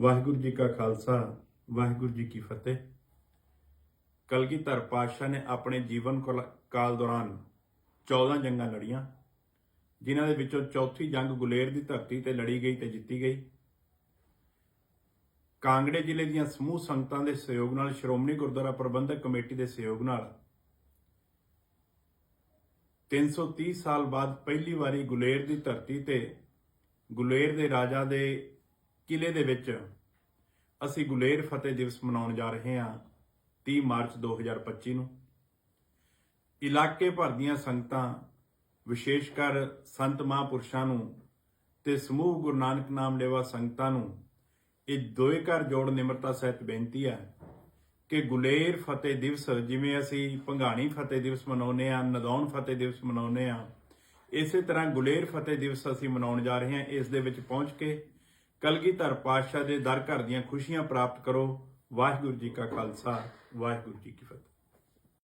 ਵਾਹਿਗੁਰੂ ਜੀ ਕਾ ਖਾਲਸਾ, ਵਾਹਿਗੁਰੂ ਜੀ ਕੀ ਫਤਿਹ। ਕਲਗੀਧਰ ਪਾਤਸ਼ਾਹ ਨੇ ਆਪਣੇ ਜੀਵਨ ਕਾਲ ਦੌਰਾਨ 14 ਜੰਗਾਂ ਲੜੀਆਂ, ਜਿਨ੍ਹਾਂ ਦੇ ਵਿੱਚੋਂ ਚੌਥੀ ਜੰਗ ਗੁਲੇਰ ਦੀ ਧਰਤੀ ਤੇ ਲੜੀ ਗਈ ਤੇ ਜਿੱਤੀ ਗਈ। ਕਾਂਗੜੇ ਜ਼ਿਲ੍ਹੇ ਦੀਆਂ ਸਮੂਹ ਸੰਗਤਾਂ ਦੇ ਸਹਿਯੋਗ ਨਾਲ ਸ਼੍ਰੋਮਣੀ ਗੁਰਦੁਆਰਾ ਪ੍ਰਬੰਧਕ ਕਮੇਟੀ ਦੇ ਸਹਿਯੋਗ ਨਾਲ 330 ਸਾਲ ਬਾਅਦ ਪਹਿਲੀ ਵਾਰੀ ਗੁਲੇਰ ਦੀ ਧਰਤੀ ਤੇ ਗੁਲੇਰ ਦੇ ਰਾਜਾ ਦੇ ਕਿਲੇ ਦੇ ਵਿੱਚ ਅਸੀਂ ਗੁਲੇਰ ਫਤਿਹ ਦਿਵਸ ਮਨਾਉਣ ਜਾ ਰਹੇ ਹਾਂ 30 ਮਾਰਚ 2025 ਨੂੰ। ਇਲਾਕੇ ਭਰ ਦੀਆਂ ਸੰਗਤਾਂ ਵਿਸ਼ੇਸ਼ ਕਰ ਸੰਤ ਮਹਾਂਪੁਰਸ਼ਾਂ ਨੂੰ ਤੇ ਸਮੂਹ ਗੁਰੂ ਨਾਨਕ ਨਾਮ ਲੈਵਾ ਸੰਗਤਾਂ ਨੂੰ ਇਹ ਦੋਏ ਘਰ ਜੋੜ ਨਿਮਰਤਾ ਸਹਿਤ ਬੇਨਤੀ ਹੈ ਕਿ ਗੁਲੇਰ ਫਤਿਹ ਦਿਵਸ ਜਿਵੇਂ ਅਸੀਂ ਭੰਗਾਣੀ ਫਤਿਹ ਦਿਵਸ ਮਨਾਉਂਦੇ ਆ ਨਦੌਣ ਫਤਿਹ ਦਿਵਸ ਮਨਾਉਂਦੇ ਆ ਇਸੇ ਤਰ੍ਹਾਂ ਗੁਲੇਰ ਫਤਿਹ ਦਿਵਸ ਅਸੀਂ ਮਨਾਉਣ ਜਾ ਰਹੇ ਹਾਂ, ਇਸ ਦੇ ਵਿੱਚ ਪਹੁੰਚ ਕੇ ਕਲਗੀਧਰ ਪਾਤਸ਼ਾਹ ਦੇ ਦਰ ਘਰ ਦੀਆਂ ਖੁਸ਼ੀਆਂ ਪ੍ਰਾਪਤ ਕਰੋ। ਵਾਹਿਗੁਰੂ ਜੀ ਕਾ ਖਾਲਸਾ, ਵਾਹਿਗੁਰੂ ਜੀ ਕੀ ਫਤਿਹ।